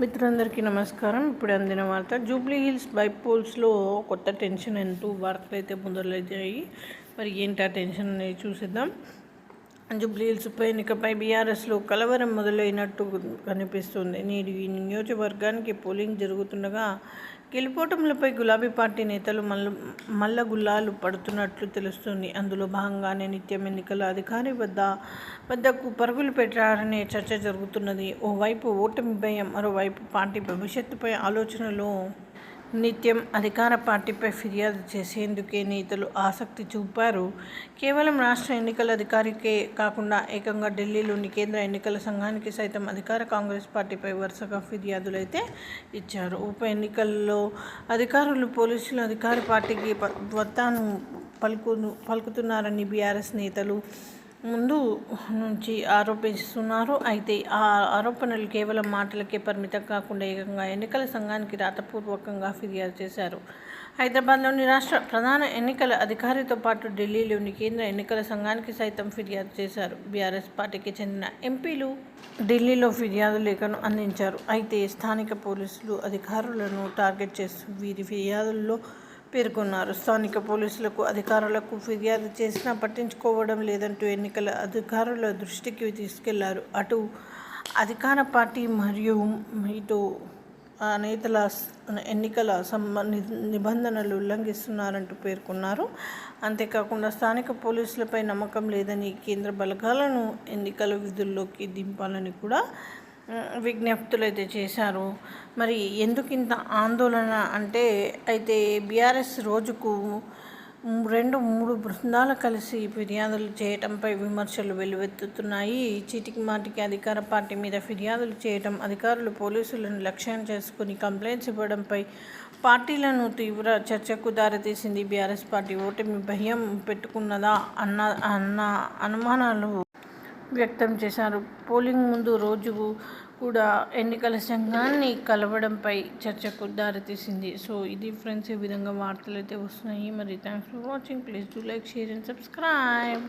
మిత్రులందరికీ నమస్కారం. ఇప్పుడు అందిన వార్త జూబ్లీ హిల్స్ బైపోల్స్లో కొత్త టెన్షన్ అంటూ వార్తలు అయితే మొదలయ్యాయి మరి ఏంటి ఆ టెన్షన్ అనేది చూసేద్దాం. జూబ్లీ హిల్స్ ఉప ఎన్నికపై బీఆర్ఎస్లో కలవరం మొదలైనట్టు కనిపిస్తుంది. నేడు ఈ నియోజకవర్గానికి పోలింగ్ జరుగుతుండగా గెలుపోటములపై గులాబీ పార్టీ నేతలు మల్ల మల్లగుల్లాలు పడుతున్నట్లు తెలుస్తుంది. అందులో భాగంగానే నిత్యం ఎన్నికల అధికారి వద్ద వద్దకు పరుగులు పెట్టారనే చర్చ జరుగుతున్నది. ఓవైపు ఓటమి భయం మరోవైపు పార్టీ భవిష్యత్తుపై ఆలోచనలో నిత్యం అధికార పార్టీపై ఫిర్యాదు చేసేందుకే నేతలు ఆసక్తి చూపారు. కేవలం రాష్ట్ర ఎన్నికల అధికారికే కాకుండా ఏకంగా ఢిల్లీలోని కేంద్ర ఎన్నికల సంఘానికి సైతం అధికార కాంగ్రెస్ పార్టీపై వరుసగా ఫిర్యాదులు అయితే ఇచ్చారు. ఉప ఎన్నికల్లో అధికారులు పోలీసులు అధికార పార్టీకి వత్తాను పలుకు పలుకుతున్నారని బీఆర్ఎస్ నేతలు ముందు నుంచి ఆరోపిస్తున్నారు. అయితే ఆ ఆరోపణలు కేవలం మాటలకే పరిమితం కాకుండా ఏకంగా ఎన్నికల సంఘానికి రాతపూర్వకంగా ఫిర్యాదు చేశారు. హైదరాబాద్లోని రాష్ట్ర ప్రధాన ఎన్నికల అధికారితో పాటు ఢిల్లీలోని కేంద్ర ఎన్నికల సంఘానికి సైతం ఫిర్యాదు చేశారు. బీఆర్ఎస్ పార్టీకి చెందిన ఎంపీలు ఢిల్లీలో ఫిర్యాదు లేఖను అందించారు. అయితే స్థానిక పోలీసులు అధికారులను టార్గెట్ చేస్తూ వీరి ఫిర్యాదుల్లో పేర్కొన్నారు. స్థానిక పోలీసులకు అధికారులకు ఫిర్యాదు చేసినా పట్టించుకోవడం లేదంటూ ఎన్నికల అధికారుల దృష్టికి తీసుకెళ్ళారు. అటు అధికార పార్టీ మరియు ఇటు నేతల ఎన్నికల సంబంధ నిబంధనలు ఉల్లంఘిస్తున్నారంటూ పేర్కొన్నారు. అంతేకాకుండా స్థానిక పోలీసులపై నమ్మకం లేదని కేంద్ర బలగాలను ఎన్నికల విధుల్లోకి దింపాలని కూడా విజ్ఞప్తులు అయితే చేశారు. మరి ఎందుకు ఇంత ఆందోళన? అంటే అయితే బీఆర్ఎస్ రోజుకు రెండు మూడు బృందాలు కలిసి ఫిర్యాదులు చేయటంపై విమర్శలు వెల్లువెత్తుతున్నాయి చీటికి మాటికి అధికార పార్టీ మీద ఫిర్యాదులు చేయటం అధికారులు పోలీసులను లక్ష్యం చేసుకుని కంప్లైంట్స్ ఇవ్వడంపై పార్టీలను తీవ్ర చర్చకు దారితీసింది బీఆర్ఎస్ పార్టీ. ఓటమి భయం పెట్టుకున్నదా అన్న అన్న అనుమానాలు వ్యక్తం చేశారు. పోలింగ్ ముందు రోజు కూడా ఎన్నికల సంఘాన్ని కలవడంపై చర్చకు దారితీసింది. సో ఇది ఫ్రెండ్స్ ఈ విధంగా వార్తలు అయితే వస్తున్నాయి. మరి thanks for watching. Please do like share and subscribe.